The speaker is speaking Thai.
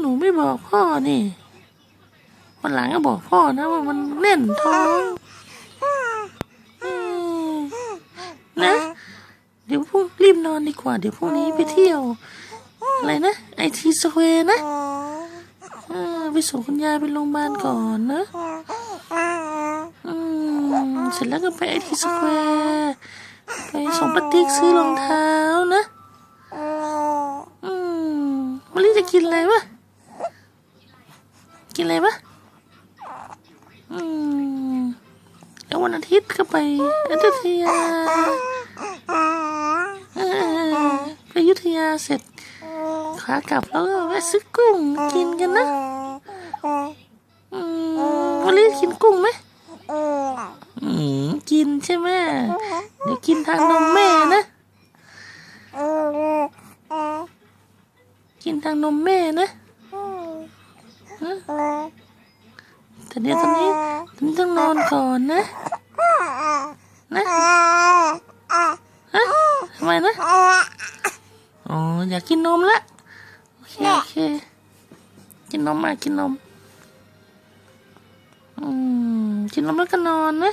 หนูไม่บอกพ่อนี่วันหลังก็บอกพ่อนะว่ามันแน่นท้องอนะ เดี๋ยวพรุ่งรีบนอนดีกว่า เดี๋ยวพรุ่งนี้ไปเที่ยว อะไรนะ ไอทีสเวนะไปส่งคุณยายไปโรงพยาบาลก่อนนะเสร็จแล้วก็ไปไอทีสเวไปส่งปาติ๊กซื้อรองเท้านะ อืมมะลิจะกินอะไรวะ กินอะไรวะอืมแล้ววันอาทิตย์ก็ไปอยุธยาไปอยุธยาเสร็จขากลับแล้วก็แวะซื้อกุ้งกินกันนะอืมมะลิกินกุ้งไหมอืมกินใช่ไหมเดี๋ยวกินทางนมแม่นะกินทางนมแม่นะ แต่เดี๋ยวตอนนี้ตอนนี้ต้องนอนก่อนนะ นะฮะทำไมนะ อ๋อ อยากกินนมละ โอเคโอเค กินนมมากินนม อืม กินนมแล้วก็นอนนะ